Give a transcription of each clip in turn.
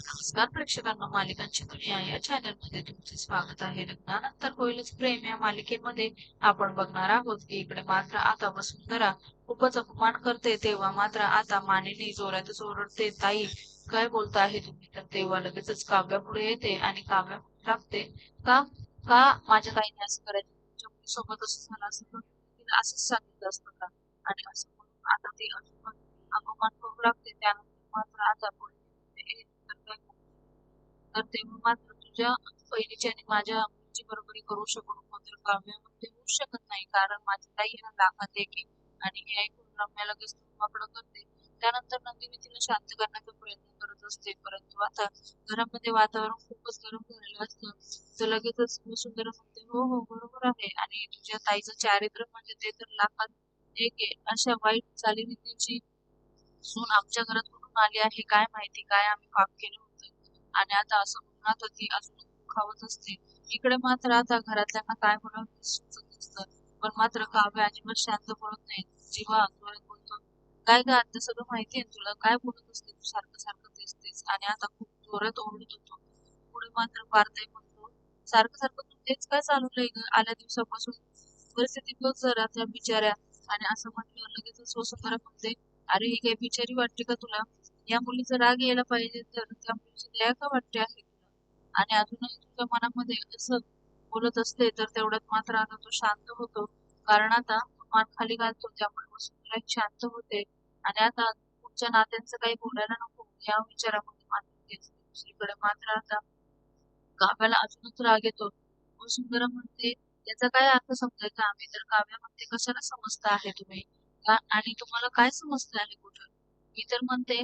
नमस्कार. प्रेक्षकांना मालिकांची दुनिया या चॅनलमध्ये तुमचे स्वागत आहे. लग्नानंतर होईलच प्रेम या मालिकेमध्ये. आपण बघणार आहोत की इकडे मात्र आता वसुंधरा खूपच अपमान करते. तेव्हा मात्र आता मानेने जोरातच ओरडते ताई काय बोलता आहे तुम्ही? तर तेव्हा लगेचच काव्या पुढे येते आणि काव्या लागते का? का माझ्या ताईने असं करायचं? तुमच्या असं झालं असं असंच सांगितलं असतं का? आणि असं म्हणून आता ते अपमान करू लागते. त्यानंतर मात्र आता पुढे तर तेव्हा मात्र तुझ्या बहिणीची आणि माझ्या मुलीची बरोबरी करू शकू मात्र काव्यामध्ये म्हणजे होऊ शकत नाही. कारण माझी ताई हा लाखात एक आहे आणि हे ऐकून रम्या लगेच वाकडं करते. त्यानंतर नंदिनी तिला शांत करण्याचा प्रयत्न करत असते. परंतु आता घरामध्ये वातावरण खूपच गरम झालेलं असतं. तर लगेचच वसुंधरा म्हणते हो हो बरोबर आहे. आणि तुझ्या ताईचं चारित्र्य म्हणजे ते तर लाखात एक आहे. अशा वाईट चालीरीतीची सून आमच्या घरात कुठून आली आहे? काय माहिती? काय आम्ही पाप केलं आणि आता असं म्हणत होती अजून दुखावत असते. इकडे मात्र आता घरातल्यांना काय म्हणून सुचत नसतं. पण मात्र काव्य अजिबात शांत बोलत नाही. जीवा जोरात बोलतो काय ग आता सगळं माहितीये तुला? काय बोलत असते तू? सारखं सारखं तेच तेच आणि आता खूप जोरात ओरडत होतो. पुढे मात्र पारताई म्हणतो सारखं सारखं तू तेच काय चालवलंय ग? आल्या दिवसापासून परिस्थिती बघ जरा त्या बिचाऱ्या. आणि असं म्हटलं लगेचच वसुंधरा म्हणते अरे ही काही बिचारी वाटते का तुला? या मुलीचा राग यायला पाहिजे तर त्या मुलीची दया का वाटते आहे? तुला आणि अजूनही तुझ्या मनामध्ये असं बोलत असते तर तेवढ्यात मात्र आता तो शांत होतो. कारण आता मान खाली घालतो त्यामुळे वसुंधरा शांत होते. आणि आता पुढच्या नात्यांचं काही बोलायला नको या विचारामध्ये मात्र दुसरीकडे मात्र आता काव्याला अजूनच राग येतो. वसुंधरा म्हणते याचा काय अर्थ समजायचा? आम्ही तर काव्या म्हणते कशाला समजता आहे तुम्ही? आणि तुम्हाला काय समजतं आहे कुठं? मी तर म्हणते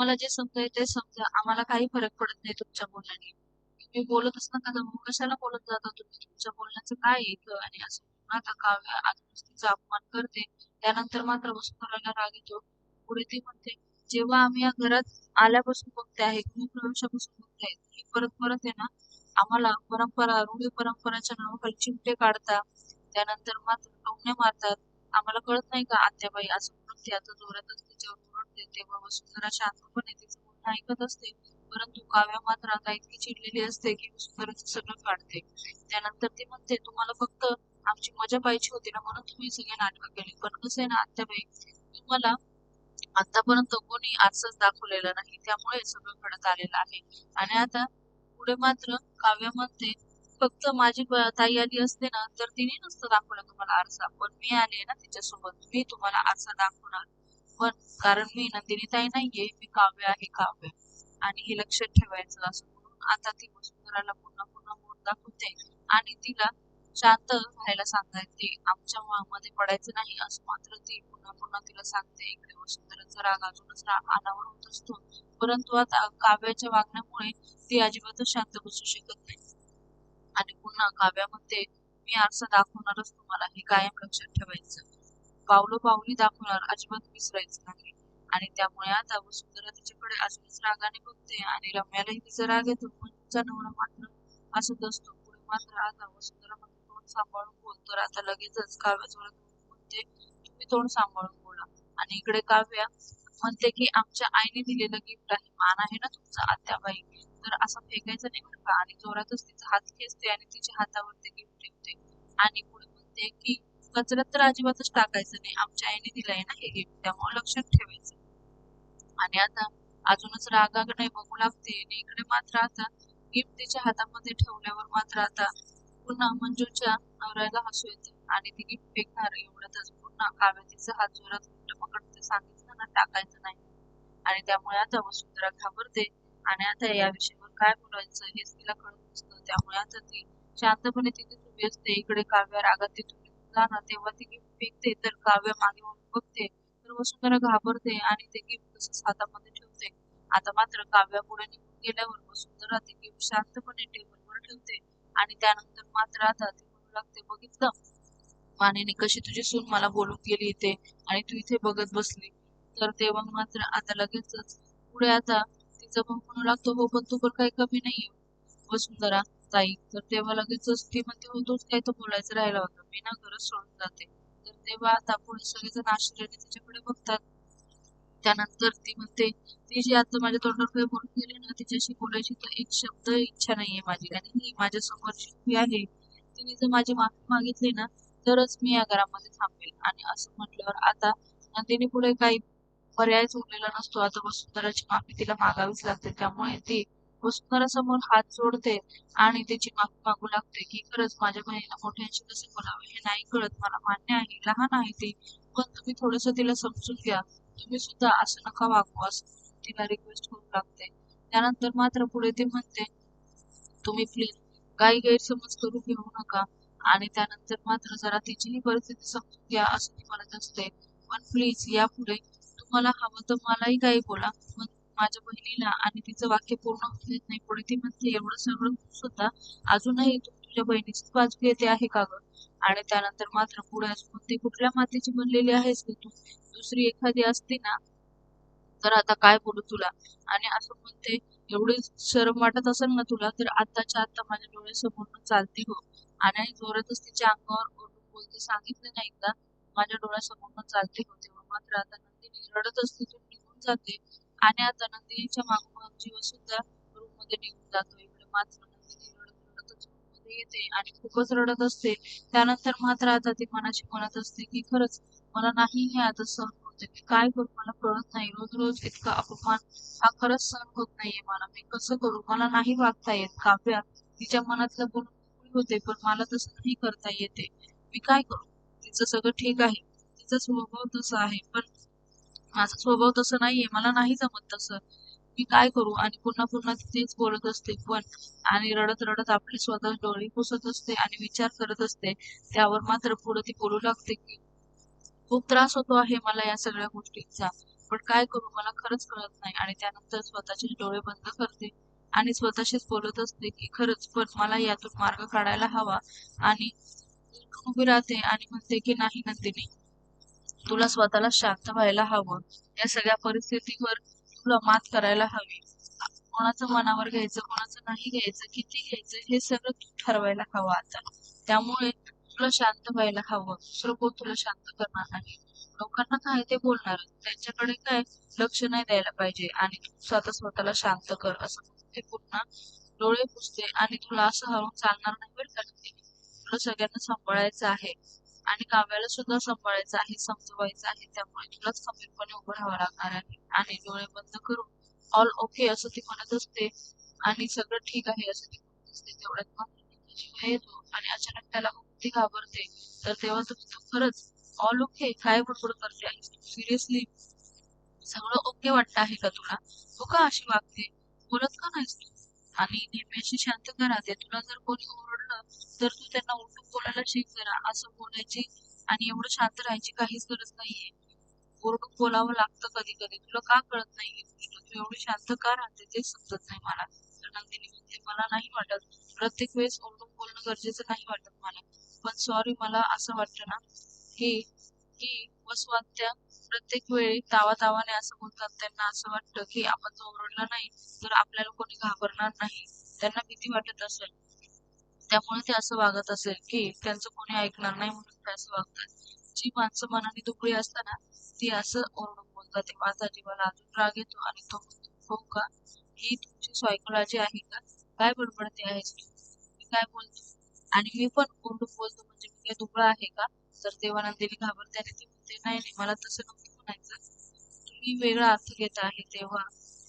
तुम्हाला जे समजाय ते समजा. आम्हाला काही फरक पडत नाही तुमच्या बोलण्याने. तुम्ही बोलत असताना का मग कशाला बोलत जाता तुम्ही? तुमच्या बोलण्याचं काय येतं आणि असं आता काव्य अपमान करते. त्यानंतर मात्र वसुंधराला राग येतो. पुढे ती म्हणते जेव्हा आम्ही या घरात आल्यापासून बघते आहे गृहप्रवेशापासून बघते आहे ही परत परत आहे ना आम्हाला परंपरा रूढी परंपराच्या नावाखाली चिमटे काढतात त्यानंतर मात्र टोमणे मारतात. आम्हाला कळत नाही का आत्याबाई असं म्हणून ते आता जोरातच तिच्यावर देते तेव्हा वसुंधरा शांतपणे तिचं म्हणणं ऐकत असते. परंतु काव्या मात्र आता इतकी चिडलेली असते की वसुंधराचं सगळं काढते. त्यानंतर ती म्हणते तुम्हाला फक्त आमची मजा पाहिजे होती ना म्हणून तुम्ही सगळे नाटक केली. पण कसं आहे ना आत्याबाई तुम्हाला आतापर्यंत कोणी आजच दाखवलेला नाही त्यामुळे सगळं घडत आलेलं आहे. आणि आता पुढे मात्र काव्य म्हणते फक्त माझी ताई आली असते ना तर तिने नसतं दाखवलं तुम्हाला आरसा. पण मी आले ना तिच्यासोबत. मी तुम्हाला आरसा दाखवणार. पण कारण मी नंदिनीताई नाहीये मी काव्य आहे काव्य. आणि हे लक्षात ठेवायचं असं म्हणून आता ती वसुंधराला पुन्हा पुन्हा बोट दाखवते. आणि तिला शांत राहायला सांगायचे आमच्या म- पडायचं नाही असं मात्र ती पुन्हा पुन्हा तिला सांगते. इकडे वसुंधराचा राग अजूनच रा- अनावर होत असतो. परंतु आता काव्याच्या वागण्यामुळे ती अजिबातच शांत बसू शकत नाही. आणि पुन्हा काव्यामध्ये मी आरसा दाखवणारच तुम्हाला हे कायम लक्षात ठेवायचं. पावलोपावली दाखवणार अजिबात विसरायचं नाही. आणि त्यामुळे आता वसुंधरा तिच्याकडे अजूनच रागाने बघते आणि रम्यालाही तिचा राग येतो. पण तिचा नवरा मात्र असत असतो. पुढे मात्र आता वसुंधरा मध्ये तोंड सांभाळून बोल तर आता लगेचच काव्याजवळ जोरात तुम्ही तोंड सांभाळून बोला. आणि इकडे काव्या म्हणते की आमच्या आईने दिलेलं गिफ्ट आहे. मान आहे ना तुमचा आत्याबाई? तर असं फेकायचं नाही बरं का. आणि जोरातच तिचा हात खेचते आणि तिच्या हातावर ते गिफ्ट ठेवते आणि पुढे म्हणते की कचरा तर अजिबातच टाकायचं नाही. आमच्या आईने दिलंय ना हे गिफ्ट त्यामुळे लक्षात ठेवायचं. आणि आता अजूनच रागाने बघू लागते. आणि इकडे मात्र आता गिफ्ट तिच्या हातामध्ये ठेवल्यावर मात्र आता पुन्हा मंजूच्या नवऱ्याला हसू येते. आणि ती गिफ्ट फेकणार एवढ्यातच पुन्हा काव्या तिचा हात जोरात घट्ट पकडते. सांगितलं ना टाकायचं नाही. आणि त्यामुळे आता वसुंधरा घाबरते. आणि आता या विषयावर काय बोलायचं हेच तिला कळत नसतं. त्यामुळे आता ती शांतपणे तिथे उभी असते. इकडे काव्या रागात तिथून निघून ना तेव्हा ती गिफ्ट फेकते तर काव्य मागे बघते तर वसुंधरा घाबरते आणि ते गिफ्ट तसंच हातामध्ये ठेवते. आता मात्र काव्या पुढे निघून गेल्यावर वसुंधरा ते गिफ्ट शांतपणे टेबलवर ठेवते आणि त्यानंतर मात्र आता ती म्हणू लागते बघितलं? मानेने कशी तुझी सून मला बोलून गेली इथे आणि तू इथे बघत बसली? तर तेव्हा मात्र आता लगेचच पुढे आता तिचा भाऊ म्हणू लागतो हो पण तू पण काही कमी नाहीये. वसुंधरा ताई तर तेव्हा लगेचच ती म्हणते हो तोच काही तर बोलायचं राहिला होता. मी ना घरच सोडून जाते. तर तेव्हा आता पुढे सगळेजण आश्चर्याने तिच्याकडे बघतात. त्यानंतर ती म्हणते ती जी आता माझ्या तोंडावर काही बोलून गेली ना तिच्याशी बोलायची तर एक शब्द इच्छा नाहीये माझी. आणि ही माझ्या समोरची जी आहे. तिने जर माझी माफी मागितली ना तरच मी या घरामध्ये थांबेल. आणि असं म्हटल्यावर आता नंदिनी पुढे काही पर्यायच उरलेला नसतो. आता वसुंधराची माफी तिला मागावीच लागते. त्यामुळे ती वसुंधरासमोर हात जोडते आणि तिची माफी मागू लागते की खरंच माझ्या बहिणीला मोठ्यांशी कसे बोलावे हे नाही कळत. मला मान्य आहे लहान आहे ती. पण तुम्ही थोडस तिला समजून घ्या. तुम्ही सुद्धा असं नका वागू असं तिला रिक्वेस्ट करू लागते. त्यानंतर मात्र पुढे ती म्हणते तुम्ही प्लीज काही गैरसमज करू घेऊ नका. आणि त्यानंतर मात्र जरा तिचीही परिस्थिती समजून घ्या असं ती म्हणत असते. पण प्लीज यापुढे तुम्हाला हवं तर मलाही काही बोला. पण माझ्या बहिणीला आणि तिचं वाक्य पूर्ण होत नाही. पुढे ती म्हणते एवढं सगळं सुद्धा अजूनही तू तुझ्या बहिणीचीच बाजू घेते आहे का ग? आणि त्यानंतर मात्र पुढे अजून म्हणते कुठल्या मातीची बनलेली आहेस का तू? दुसरी एखादी असती ना तर आता काय बोलू तुला? आणि असं म्हणते एवढी शरम वाटत असेल ना तुला तर आताच्या आता माझ्या डोळ्यासमोर चालती हो. आणि जोरातच तिच्या अंगावर ओरडून बोलते सांगितलं नाही एकदा माझ्या डोळ्यासमोर चालते हो तेव्हा मात्र आता नंदिनी रडतच असते निघून जाते. आणि आता नंदिनीच्या मागोमाग जीव सुद्धा रूममध्ये निघून जातो इकडे मात्र नंदिनी रडत रडतच रूममध्ये येते आणि खूपच रडत असते. त्यानंतर मात्र आता ती मनाशी म्हणत असते की खरंच मला नाही हे आता सहन होते मी काय करू? मला कळत नाही. रोज रोज इतका अपमान. हा खरंच सहन होत नाहीये मला. मी कसं करू? मला नाही वागता येत. काव्या तिच्या मनातलं बोलून मोकळी होते पण मला तसं नाही करता येते. मी काय करू? तिचं सगळं ठीक आहे. तिचा स्वभाव तसा आहे. पण माझा स्वभाव तसं नाहीये मला नाही जमत तसं. मी काय करू? आणि पुन्हा पुन्हा तेच बोलत असते पण आणि रडत रडत आपली स्वतः डोळे पुसत असते आणि विचार करत असते. त्यावर मात्र पुढे ती बोलू लागते की खूप त्रास होतो आहे मला या सगळ्या गोष्टींचा पण काय करू? मला खरंच कळत नाही. आणि त्यानंतर स्वतःचे डोळे बंद करते आणि स्वतःशीच बोलत असते की खरंच पण मला यातून मार्ग काढायला हवा. आणि उभी राहते आणि म्हणते की नाही नंदिनी तुला स्वतःला शांत व्हायला हवं. या सगळ्या परिस्थितीवर तुला मात करायला हवी. कोणाचं मनावर घ्यायचं कोणाचं नाही घ्यायचं किती घ्यायचं हे सगळं तू ठरवायला हवं आता. त्यामुळे तुला शांत व्हायला हवं. दुसरं कोण तुला शांत करणार नाही? लोकांना काय ते बोलणार? त्यांच्याकडे काय लक्ष नाही द्यायला पाहिजे. आणि तू स्वतः स्वतःला शांत कर असं ते पुन्हा डोळे पुसते. आणि तुला असं हळून चालणार नाही बरं का तुला सगळ्यांना सांभाळायचं आहे. आणि काव्याला सुद्धा सांभाळायचं आहे समजवायचं आहे. त्यामुळे तुलाच खंबीरपणे उभं राहावं लागणार आहे. आणि डोळे बंद करून ऑल ओके असं ती म्हणत असते. आणि सगळं ठीक आहे असं ती म्हणत असते. तेवढ्यात मात्र जीव येतो आणि अचानक त्याला ती घाबरते. तर तेव्हा तर तू खरंच ऑल ओके काय बडबड करते आहे सिरियसली सगळं ओके वाटतं आहे का तुला? तू का अशी वागते? बोलत का नाहीस तू? आणि नेहमीशी शांत करा. ते तुला जर कोणी ओरडलं तर तू त्यांना उलटून बोलायला शिक जरा असं बोलायची आणि एवढं शांत राहायची काहीच गरज नाहीये. ओरडून बोलावं लागतं कधी कधी तुला का कळत नाही ही गोष्ट? तू एवढी शांत का राहते? ते समजत नाही मला. तर नंदिनी म्हणते मला नाही वाटत. प्रत्येक वेळेस ओरडून बोलणं गरजेचं नाही वाटत मला. पण सॉरी मला असं वाटतं ना की की वसवात्या प्रत्येक वेळी तावा तावाने असं बोलतात त्यांना असं वाटतं की आपण जर ओरडला नाही तर आपल्याला कोणी घाबरणार नाही त्यांना भीती वाटत असेल. त्यामुळे ते असं वागत असेल की त्यांचं कोणी ऐकणार नाही म्हणून ते असं वागतात. जी माणसं मनाने दुबळी असताना ती असं ओरडून बोलतात माझा जीवाला अजून राग येतो आणि तो हो का? ही तुमची सायकोलॉजी आहे का? काय बडबडते आहेस तू? मी काय बोलतो? आणि मी पण ओरडून बोलतो म्हणजे मी काय दुबळा आहे का? तर तेव्हा नंदिनी घाबरते आणि ती म्हणते नाही नाही मला तसं नव्हतं म्हणायचं तुम्ही वेगळा अर्थ घेत आहे तेव्हा.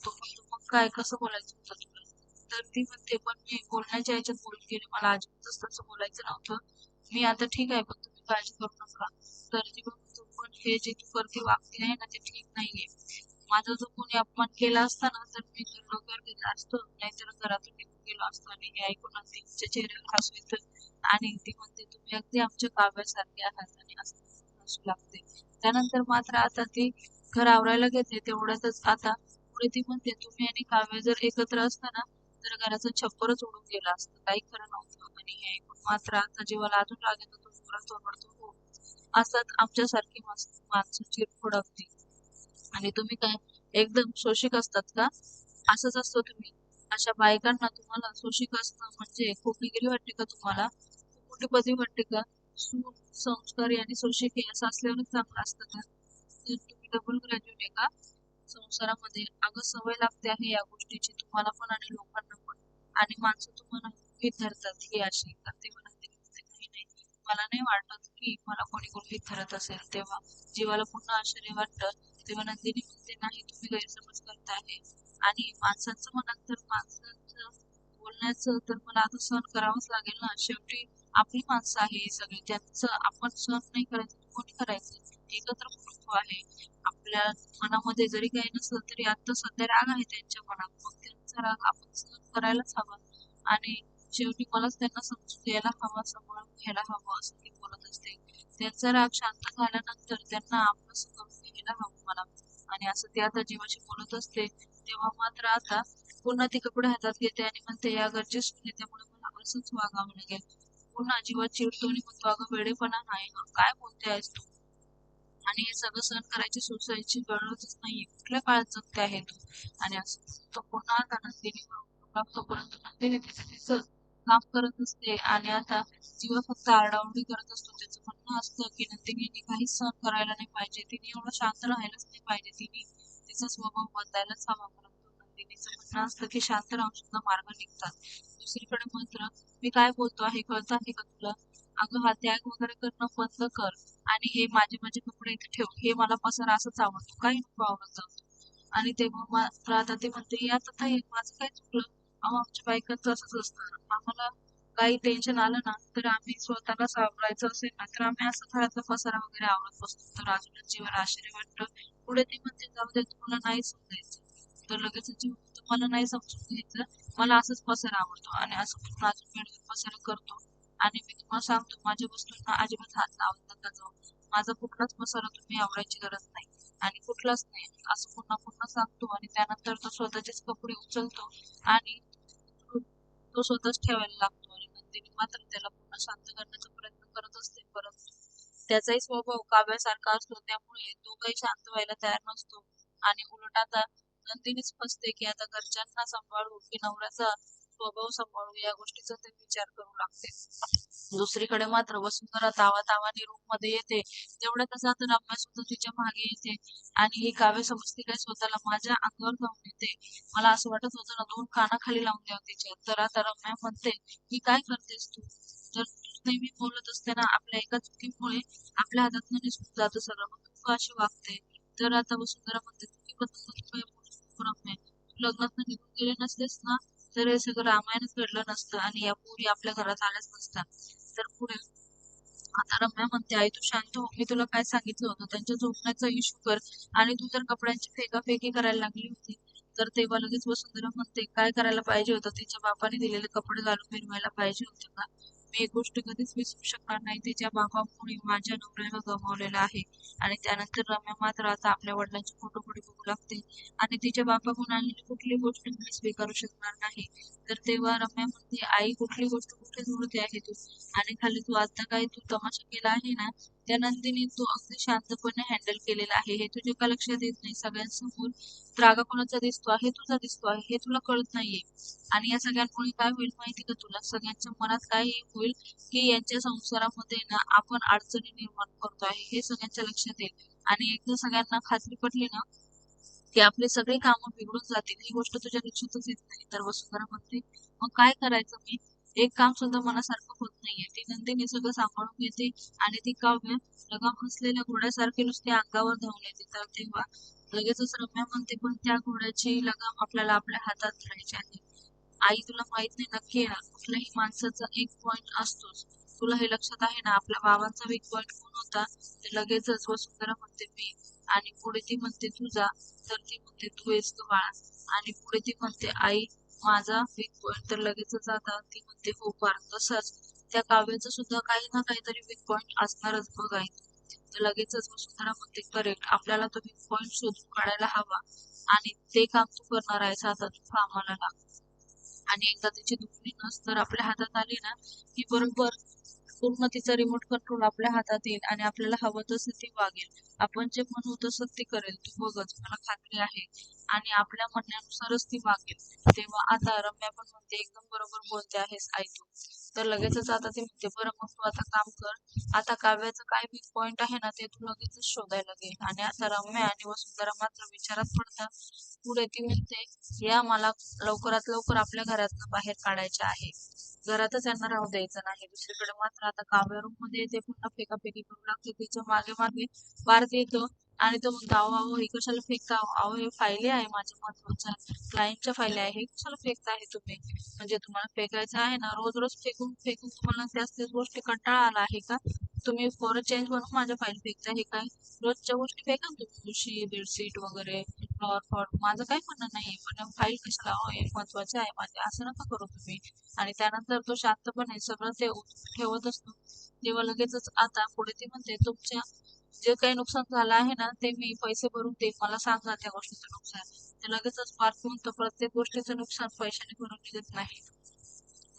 तो म्हणतो मग काय कसं बोलायचं होतं तुला? तर ती म्हणते पण मी बोलण्याच्या याच्यात बोलून गेले मला अजिबातच तसं बोलायचं नव्हतं. मी आता ठीक आहे पण तुम्ही काळजी करू नका. तर ती म्हणतो पण हे जे तू करते वागते आहे ना ते ठीक नाहीये. माझा जो कोणी अपमान केला असता ना तर मी तर डोक्यावर असतो नाहीतर घरातून निघून गेलो असतो आणि हे ऐकून तिच्या चेहऱ्यावर हसू येतं आणि ती म्हणते तुम्ही अगदी आमच्या काव्यासारखे आहात आणि असं हसू लागते. त्यानंतर मात्र आता ती घर आवरायला घेते. तेवढ्यातच आता पुढे ती म्हणते तुम्ही आणि काव्य जर एकत्र असता ना तर घराचं छप्परच उडून गेलं असतं. काही खरं नव्हतं आणि हे ऐकून मात्र आता जीवाला अजून राग येतो. तो जोरात ओरडतो हो असतात आमच्यासारखी माणसं चिरफोड अगदी आणि तुम्ही काय एकदम शोषिक असतात का? असंच असतो तुम्ही. अशा बायकांना तुम्हाला शोषिक असणं म्हणजे खूप डिग्री वाटते का तुम्हाला? मोठी पदवी वाटते का सून संस्कारी आणि शोषिक असं असल्यावर चांगलं असतं का? तर तुम्ही डबल ग्रॅज्युएट आहे का? संसारामध्ये अगं सवय लागते आहे या गोष्टीची. तुम्हाला पण आणि लोकांना पण. आणि माणसं तुम्हाला गृहीत धरतात अशी. तर ते म्हणते काही नाही. मला नाही वाटत की मला कोणी गृहीत धरत असेल. तेव्हा जीवाला पुन्हा आश्चर्य वाटतं. तेव्हा नंदिनी म्हणते नाही तुम्ही गैरसमज करताय आणि माणसांचं म्हणाल तर माणसांचं बोलण्याचं तर मला आता सहन करावंच लागेल ना. शेवटी आपली माणसं आहे सगळे. सगळी त्यांचं आपण सहन नाही करायचं कोणी करायचं? एकत्र कुटुंब आहे. आपल्या मनामध्ये जरी काही नसलं तरी आता सध्या राग आहे त्यांच्या मनात. मग त्यांचा राग आपण सहन करायलाच हवा. आणि शेवटी मलाच त्यांना समजून घ्यायला हवा सांभाळून घ्यायला हवं असं मी बोलत असते. त्यांचा राग शांत झाल्यानंतर त्यांना आपलं समजून घ्यायला हवं मला. आणि असं ते आता जेव्हाशी बोलत असते तेव्हा मात्र आता पुन्हा ते कपडे हातात घेते आणि म्हणते या गरजेस त्यामुळे मला असंच वागावं लागेल. पूर्ण अजिबात चिडतो आणि म्हणतो अगं वेडेपणा नाही हं. काय बोलते आहेस तू? आणि हे सगळं सहन करायची सोसायची गरजच नाहीये. कुठल्या काळात जगते आहे तू? आणि असं तो पुन्हा आता नंदिनी लागतो परंतु नंदिनी तिचं तिचं काम करत असते. आणि आता जीवा फक्त आरडाओरडी करत असतो. त्याचं म्हणणं असतं की नंदिनीने काहीच सहन करायला नाही पाहिजे. तिने एवढं शांत राहायलाच नाही पाहिजे. तिने तिचा स्वभाव बदलायलाच हवा परंतु म्हणणं असतं की शांत राहून सुद्धा मार्ग निघतात. दुसरीकडे मात्र मी काय बोलतो आहे कळत आहे का तुला? अगं हा त्याग वगैरे करणं बंद कर आणि हे माझे माझे कपडे इथे ठेव. हे मला पसारा असंच आवडतो. काही नको आवडत आणि तेव्हा मात्र आता ते म्हणते या आता हे माझं काय चुकलं? अहो आमच्या बायकांचं असंच असतं आम्हाला काही टेन्शन आलं ना तर आम्ही स्वतःला सावरायचं असेल ना तर आम्ही असं घरातला पसारा वगैरे आवडत बसतो. तर अजूनच जीवन आश्चर्य वाटतं. पुढे ते म्हणते जाऊ दे तुम्हाला नाही समजायचं तर लगेच मला नाही समजून घ्यायचं. मला असंच पसर आवडतो आणि असं पूर्ण अजून पसर करतो. आणि मी तुम्हाला सांगतो माझ्या वस्तूंना अजिबात हात लावत नका जाऊ. माझा कुठलाच मसाला तुम्ही आवडायची गरज नाही. आणि कुठलाच नाही. असं पुन्हा पुन्हा सांगतो आणि त्यानंतर तो स्वतःचेच कपडे उचलतो आणि तो स्वतःच ठेवायला लागतो आणि नंदिनी मात्र त्याला पुन्हा शांत करण्याचा प्रयत्न करत असते. परंतु त्याचाही स्वभाव काव्यासारखा असतो. त्यामुळे तो काही शांत व्हायला तयार नसतो. आणि उलट आता नंदिनीच फसते की आता घरच्यांना सांभाळू की नवऱ्याचा स्वभाव सांभाळू या गोष्टीचा ते विचार करू लागते. दुसरीकडे मात्र वसुंधरा तावा तावाने रूममध्ये येते. तेवढ्यातच आता रम्या सुद्धा तिच्यामागे येते. आणि ही काव्य समजते काय? स्वतःला माझ्या अंगावर जाऊन येते मला असं वाटत होतं ना दोन कानाखाली लावून द्यावं तिच्या. तर आता रम्या म्हणते की काय करतेस तू? तर नेहमी बोलत असते ना आपल्या एका चुकीमुळे आपल्या हातात निसटून जातं सगळं. मग तू अशी वागते. तर आता वसुंधरा म्हणते चुकी बद्दल तू काय लग्नात निघून गेले नसतेच ना तर हे सगळं रामायणच घडलं नसतं आणि या पुरी आपल्या घरात आल्याच नसत्या. तर पुढे आता रम्या म्हणते आई तू शांत हो. मी तुला काय सांगितलं होतं? त्यांच्या झोपण्याचा इशू कर. आणि तू तर कपड्यांची फेकाफेकी करायला लागली होती. तर तेव्हा लगेच वसुंधरा म्हणते काय करायला पाहिजे होतं? तिच्या बापाने दिलेले कपडे घालून फिरवायला पाहिजे होते का? मी एक गोष्ट कधीच विसरू शकणार नाही तिच्या बाबामुळे माझ्या नवऱ्याला गमावलेलं आहे. आणि त्यानंतर रम्या मात्र आता आपल्या वडिलांची फोटो पुढे बघू लागते. आणि तिच्या बापाकडून आलेली कुठली गोष्ट मी स्वीकारू शकणार नाही. तर तेव्हा रम्या म्हणते आई कुठली गोष्ट कुठे जोडते आहे तू? आणि खाली तू आता काय तू तमाशा केला आहे ना त्या नंदिनी तू अगदी शांतपणे हँडल केलेला आहे. हे तुझ्या का लक्षात येत नाही? सगळ्यांसमोर रागा कोणाचा दिसतो आहे? तुझा दिसतो आहे. हे तुला कळत नाहीये. आणि या सगळ्यांमुळे काय होईल माहिती का तुला? सगळ्यांच्या मनात काय होईल की यांच्या संसारामध्ये ना आपण अडचणी निर्माण करतो आहे. हे सगळ्यांच्या लक्षात येईल. आणि एकदा सगळ्यांना खात्री पटली ना की आपले सगळे कामं बिघडून जातील. ही गोष्ट तुझ्या लक्षातच येत नाही. तर वसुंधरा म्हणते मग काय करायचं मी? एक काम सुद्धा मनासारखं होत नाहीये. ती नंदिनी सगळं सांभाळून घेते आणि ती काव्य लगाम असलेल्या घोड्यासारखी नुसती अंगावर धावून येते. तर तेव्हा लगेचच रम्या म्हणते पण त्या घोड्याची लगाम आपल्याला आपल्या हातात धरायची आहे. आई तुला माहीत नाही नक्की आहे. ना कुठल्याही माणसाचा एक पॉइंट असतोच. तुला हे लक्षात आहे ना? आपल्या बाबांचा वीक पॉइंट कोण होता? ते लगेचच वसुंधरा म्हणते मी. आणि पुढे ती म्हणते तुझा. तर ती म्हणते तू आहेस तो बाळा. आणि पुढे ती म्हणते आई माझा वीक पॉइंट तर लगेचच आता ती म्हणते हो पार तसंच त्या काव्याचं सुद्धा काही ना काहीतरी वीक पॉइंट असणारच बघ तर लगेचच वसुंधरा म्हणते करेक्ट आपल्याला तो वीक पॉइंट शोधून काढायला हवा आणि ते काम तू करणार आहेस आता तू कामाला लाग. आणि एकदा तिची दुखणी नस तर आपल्या हातात आली ना की बरोबर पूर्ण तिचा रिमोट कंट्रोल आपल्या हातात येईल आणि आपल्याला हवं तसं ती वागेल. आपण जे म्हणू तसं ती करेल. तू बघच मला खात्री आहे. आणि आपल्या म्हणण्यानुसारच ती वागेल. तेव्हा आता रम्या पण म्हणते एकदम बरोबर बोलते आहेस आई तू. तर लगेचच आता ती म्हणते बरं मग तू आता काम कर. आता काव्याचं काय वीक पॉइंट आहे ना ते तू लगेचच शोधायला लागेल आणि आता रम्या आणि वसुंधरा मात्र विचारात पडतात. पुढे ती म्हणते या मला लवकरात लवकर आपल्या घरातनं बाहेर काढायचे आहे. घरातच यांना राहू द्यायचं नाही. दुसरीकडे मात्र आता काव्या रूममध्ये येते पुन्हा फेकाफेकी करू लागते तिच्यामागे मागे पार्थ येतो आणि तो म्हणतो अहो अहो हे कशाला फेकता अहो हे फायली आहे माझ्या महत्त्वाच्या क्लायंटच्या फायली आहे. हे कशाला फेकता आहे तुम्ही? म्हणजे तुम्हाला फेकायचं आहे ना रोज रोज फेकून फेकून तुम्हाला त्याच त्याच गोष्टी कंटाळा आला आहे का? तुम्ही फोर चेंज करून माझ्या फाईल फेकता हे काय रोजच्या गोष्टी फेका ना तुम्ही उशी बेडशीट वगैरे फ्लॉवर फॉट माझं काही म्हणणं नाही पण फाईल कशाला? अहो हे महत्त्वाचे आहे माझे. असं नका करू तुम्ही. आणि त्यानंतर तो शांतपणे सगळं ते ठेवत असतो. तेव्हा लगेचच आता पुढे ती म्हणते तुमच्या जे काही नुकसान झालं आहे ना ते मी पैसे भरून देईन. मला सांगा त्या गोष्टीचं नुकसान. ते लगेचच पार्थ तर प्रत्येक गोष्टीचं नुकसान पैशाने भरून निघत नाही.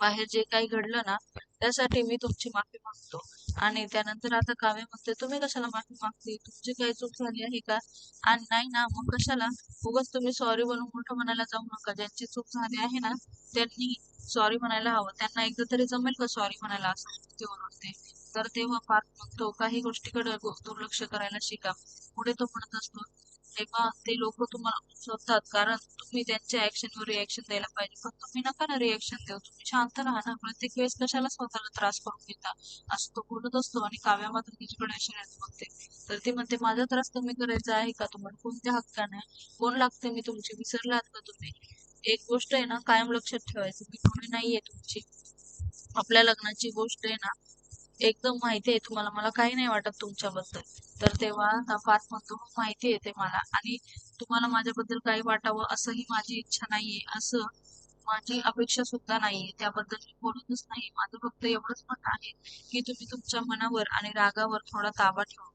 बाहेर जे काही घडलं ना त्यासाठी मी तुमची माफी मागतो. आणि त्यानंतर आता काव्य म्हणते तुम्ही कशाला माफी मागते? तुमची काही चूक झाली आहे का? आणि नाही ना मग कशाला? उगाच तुम्ही सॉरी बनून मोठं म्हणायला जाऊ नका. ज्यांची चूक झाली आहे ना त्यांनी सॉरी म्हणायला हवं. त्यांना एकदा तरी जमेल का सॉरी म्हणायला असं? ते ओरडते तर तेव्हा पार्थ म्हणतो काही गोष्टीकडे दुर्लक्ष करायला शिका. पुढे तो म्हणत असतो तेव्हा ते लोक तुम्हाला शोधतात कारण तुम्ही त्यांच्या ऍक्शनवर रिएक्शन द्यायला पाहिजे. पण तुम्ही नका ना रिएक्शन देऊ. तुम्ही शांत राहा ना. प्रत्येक वेळेस कशाला स्वतःला त्रास करून घेता? असं तो बोलत असतो आणि काव्या मात्र तिच्याकडे अशी बघते. तर ती म्हणते माझा त्रास कमी करायचा आहे का? तुम्हाला कोणत्या हक्काने? कोण लागते मी तुमची? विसरलात का तुम्ही? एक गोष्ट आहे ना कायम लक्षात ठेवायची. मी कोणी नाहीये तुमची. आपल्या लग्नाची गोष्ट आहे ना एकदम माहिती आहे तुम्हाला. मला काही नाही वाटत तुमच्याबद्दल. तर तेव्हा नफात म्हणतो हो, माहिती आहे ते मला. आणि तुम्हाला माझ्याबद्दल काही वाटावं असंही माझी इच्छा नाहीये. असं माझी अपेक्षा सुद्धा नाहीये. त्याबद्दल मी बोलतच नाही. माझं फक्त एवढंच म्हणणं आहे की तुम्ही तुमच्या मनावर आणि रागावर थोडा ताबा ठेवा.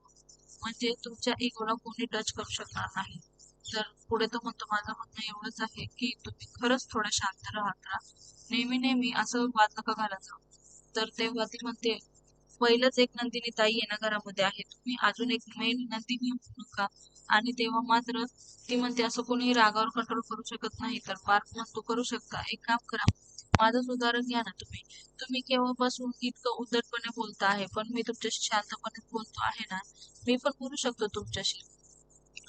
म्हणजे तुमच्या इगोला कोणी टच करू शकणार नाही. तर पुढे तो म्हणतो माझं म्हणणं एवढंच आहे की तुम्ही खरंच थोडं शांत राहत राहा. नेहमी नेहमी असं वाद नका घालायचं तर तेव्हा ती म्हणते पहिलंच एक नंदिनी ताई येण्या घरामध्ये आहे. तुम्ही अजून एक मेन नंदिनी होऊ नका. आणि तेव्हा मात्र ती म्हणते असं कोणी रागावर कंट्रोल करू शकत नाही तर पार्थ म्हणतो करू शकता. एक काम करा. माझंच उदाहरण घ्या ना तुम्ही. तुम्ही केव्हापासून इतकं उद्धटपणे बोलता आहे पण मी तुमच्याशी शांतपणे बोलतो आहे ना मी पण बोलू शकतो तुमच्याशी.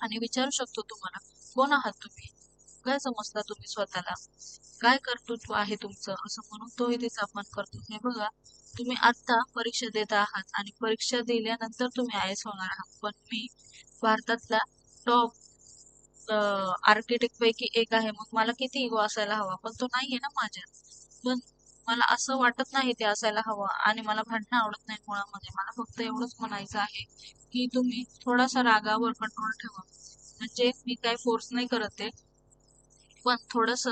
आणि विचारू शकतो तुम्हाला कोण आहात तुम्ही? काय समजता तुम्ही स्वतःला? काय कर्तृत्व आहे तुमचं? असं म्हणून तोही तिचा अपमान करतो. हे बघा तुम्ही आता परीक्षा देत आहात आणि परीक्षा दिल्यानंतर तुम्ही आय एस होणार आहात. पण मी भारतातला टॉप आर्किटेक्ट पैकी एक आहे. मग मला किती इगो असायला हवा? पण तो नाहीये ना माझ्यात पण मला असं वाटत नाही ते असायला हवं आणि मला भांडणं आवडत नाही मुळामध्ये मला फक्त एवढंच म्हणायचं आहे की तुम्ही थोडासा रागावर कंट्रोल ठेवा. म्हणजे मी काही फोर्स नाही करत आहे पण थोडस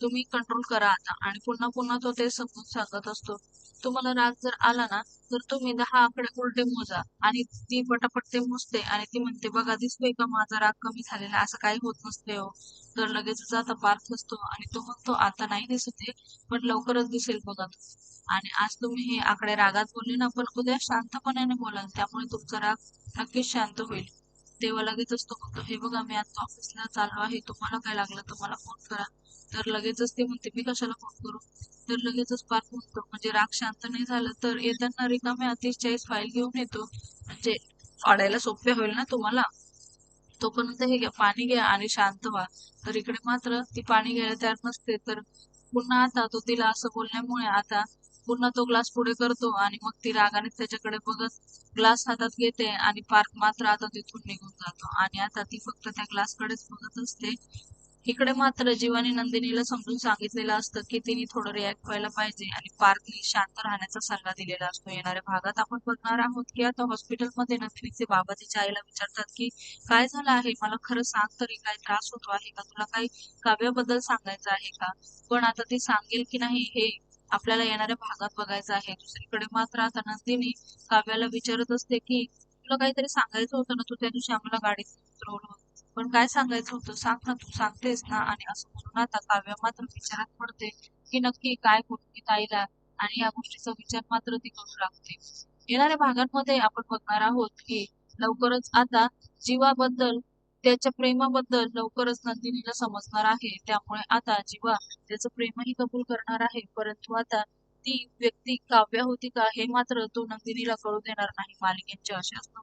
तुम्ही कंट्रोल करा आता आणि पुन्हा पुन्हा तो ते समजून सांगत असतो. तुम्हाला राग जर आला ना तर तुम्ही दहा आकडे उलटे मोजा आणि ती पटापट ते मोजते आणि ती म्हणते बघा दिसतोय का माझा राग कमी झालेला असं काही होत नसते हो. तर लगेच आता पार्थ असतो आणि तो म्हणतो आता नाही दिसत पण लवकरच दिसेल बघा. आणि आज तुम्ही हे आकडे रागात बोलले ना पण उद्या शांतपणाने बोलाल त्यामुळे तुमचा राग नक्कीच शांत होईल. तेव्हा लगेच असतो म्हणतो हे बघा मी आता ऑफिसला चाललो आहे तुम्हाला काय लागलं? तुम्हाला फोन करा. तर लगेचच ते म्हणते मी कशाला फोन करू? तर लगेचच पार्क म्हणतो म्हणजे राग शांत नाही झालं तर येताना रिकामे अतिशचाळीस फाईल घेऊन येतो. म्हणजे काढायला सोपे होईल ना तुम्हाला? तोपर्यंत हे घ्या पाणी घ्या आणि शांत व्हा. तर इकडे मात्र ती पाणी घ्यायला तयार नसते तर पुन्हा आता तो तिला असं बोलण्यामुळे आता पुन्हा तो ग्लास पुढे करतो आणि मग ती रागाने त्याच्याकडे बघत ग्लास हातात घेते आणि पार्क मात्र आता तिथून निघून जातो. आणि आता ती फक्त त्या ग्लासकडेच बघत असते. इकडे मात्र जीवानी नंदिनीला समजून सांगितलेलं असतं की तिने थोडं रिॲक्ट व्हायला पाहिजे आणि पार्कनी शांत राहण्याचा सल्ला दिलेला असतो. येणाऱ्या भागात आपण बघणार आहोत की आता हॉस्पिटलमध्ये नंदिनीचे बाबा तिच्या आईला विचारतात की काय झालं आहे? मला खरं सांग तरी काय त्रास होतो आहे का? तुला काही काव्याबद्दल सांगायचं आहे का? पण आता ती सांगेल की नाही हे आपल्याला येणाऱ्या भागात बघायचं आहे. दुसरीकडे मात्र आता नंदिनी काव्याला विचारत असते की तुला काहीतरी सांगायचं होतं ना? तू त्या दिवशी आम्हाला गाडीत उतरवलं पण काय सांगायचं होतं सांग ना तू सांगतेस ना. आणि असं म्हणून आता काव्य मात्र विचारात पडते की नक्की काय बोलते ताईला आणि या गोष्टीचा विचार मात्र ती करू लागते. येणाऱ्या भागांमध्ये आपण बघणार आहोत की लवकरच आता जीवाबद्दल त्याच्या प्रेमाबद्दल लवकरच नंदिनीला समजणार आहे. त्यामुळे आता जीवा त्याचं प्रेमही कबूल करणार आहे. परंतु आता ती व्यक्ती काव्य होती का हे मात्र तो नंदिनीला कळू देणार नाही. मालिकेच्या अशाच असतात